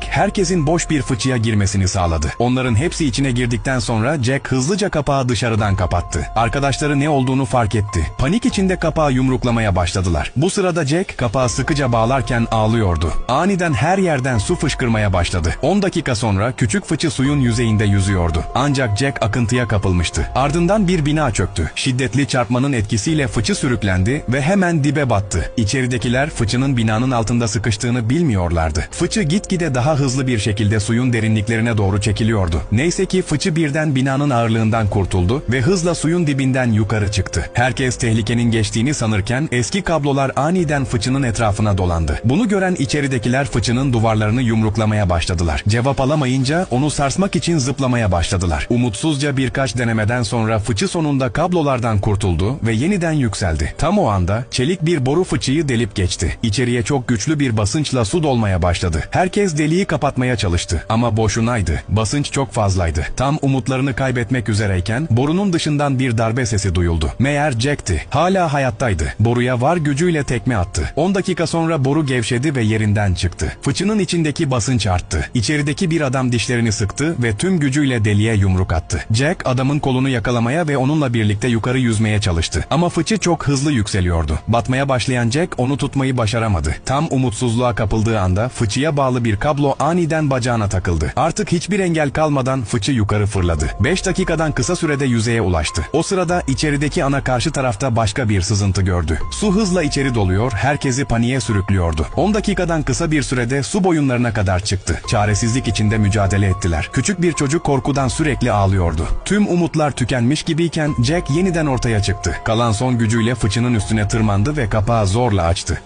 herkesin boş bir fıçıya girmesini sağladı. Onların hepsi içine girdikten sonra Jack hızlıca kapağı dışarıdan kapattı. Arkadaşları ne olduğunu fark etti. Panik içinde kapağı yumruklamaya başladılar. Bu sırada Jack kapağı sıkıca bağlarken ağlıyordu. Aniden her yerden su fışkırmaya başladı. 10 dakika sonra küçük fıçı suyun yüzeyinde yüzüyordu. Ancak Jack akıntıya kapılmıştı. Ardından bir bina çöktü. Şiddetli çarpmanın etkisiyle fıçı sürüklendi ve hemen dibe battı. İçeridekiler fıçının binanın altında sıkıştığını bilmiyorlardı. Fıçı gitgide daha hızlı bir şekilde suyun derinliklerine doğru çekiliyordu. Neyse ki fıçı birden binanın ağırlığından kurtuldu ve hızla suyun dibinden yukarı çıktı. Herkes tehlikenin geçtiğini sanırken eski kablolar aniden fıçının etrafına dolandı. Bunu gören içeridekiler fıçının duvarlarını yumruklamaya başladılar. Cevap alamayınca onu sarsmak için zıplamaya başladılar. Umutsuzca birkaç denemeden sonra fıçı sonunda kablolardan kurtuldu ve yeniden yükseldi. Tam o anda çelik bir boru fıçıyı delip geçti. İçeriye çok güçlü bir basınçla su dolmaya başladı. Herkes deliği kapatmaya çalıştı ama boşunaydı. Basınç çok fazlaydı. Tam umutlarını kaybetmek üzereyken borunun dışından bir darbe sesi duyuldu. Meğer Jack'ti. Hala hayattaydı. Boruya var gücüyle tekme attı. 10 dakika sonra boru gevşedi ve yerinden çıktı. Fıçının içindeki basınç arttı. İçerideki bir adam dişlerini sıktı ve tüm gücüyle deliğe yumruk attı. Jack adamın kolunu yakalamaya ve onunla birlikte yukarı yüzmeye çalıştı. Ama fıçı çok hızlı yükseliyordu. Batmaya başlayan Jack onu tutmayı başaramadı. Tam umutsuzluğa kapıldığı anda fıçıya bağlı bir kablo aniden bacağına takıldı. Artık hiçbir engel kalmadan fıçı yukarı fırladı. 5 dakikadan kısa sürede yüzeye ulaştı. O sırada içerideki ana karşı tarafta başka bir sızıntı gördü. Su hızla içeri doluyor, herkesi paniğe sürüklüyordu. 10 dakikadan kısa bir sürede su boyunlarına kadar çıktı. Çaresizlik içinde mücadele ettiler. Küçük bir çocuk korkudan sürekli ağlıyordu. Tüm umutlar tükenmiş gibiyken Jack yeniden ortaya çıktı. Kalan son gücüyle fıçının üstüne tırmandı ve kapağı zorla açtı.